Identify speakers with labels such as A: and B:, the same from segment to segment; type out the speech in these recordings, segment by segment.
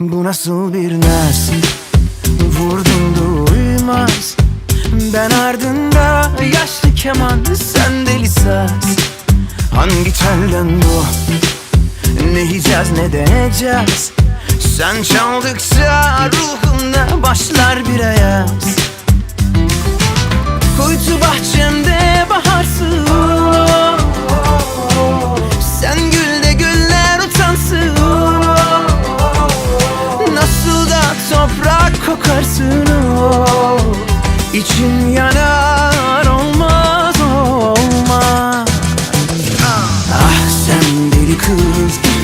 A: Bu nasıl bir naz? Vurdum duymaz Ben ardında yaşlı keman Sen deli saz. Hangi telden bu? Ne yiyeceğiz ne deneyeceğiz Sen çaldıkça ruhumda başlar bir ayaz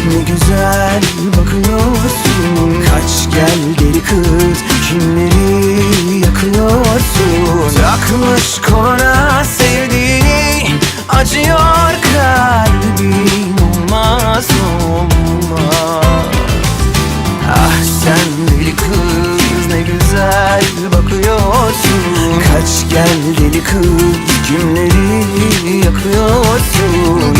A: ne güzel bakıyorsun. Kaç gel deli kız. Kimleri yakıyorsun? Takmış koluna sevdiğini. Acıyor kalbim. Olmaz olmaz. Ah sen deli kız ne güzel bakıyorsun. Kaç gel deli kız kimleri yakıyorsun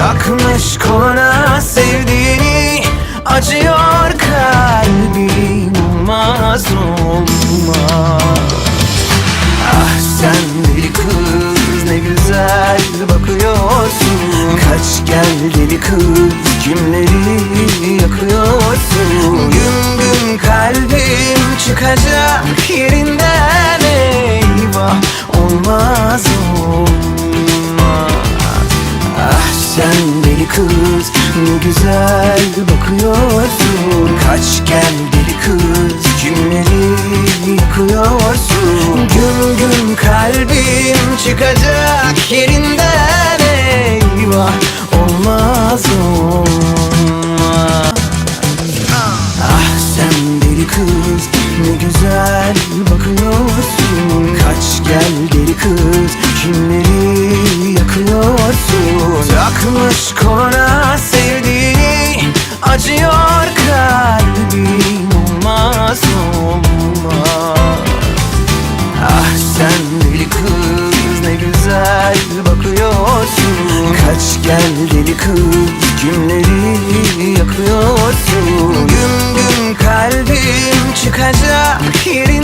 A: Takmış koluna sevdiğini acıyor kalbim olmaz Ah sen deli kız ne güzel bakıyorsun. Kaç gel deli kız kimleri yakıyorsun? Gün gün kalbim çıkacak ne güzel bakıyorsun. Kaç gel deli kız kimleri yakıyorsun Gün gün kalbim çıkacak yerinden eyvah Olmaz olmaz. Ah sen deli kız ne güzel bakıyorsun. Kaç gel deli kız kimleri yakıyorsun Takmış Kaç gel deli kız Günleri yakıyorsun. Gün gün kalbim çıkacak yerin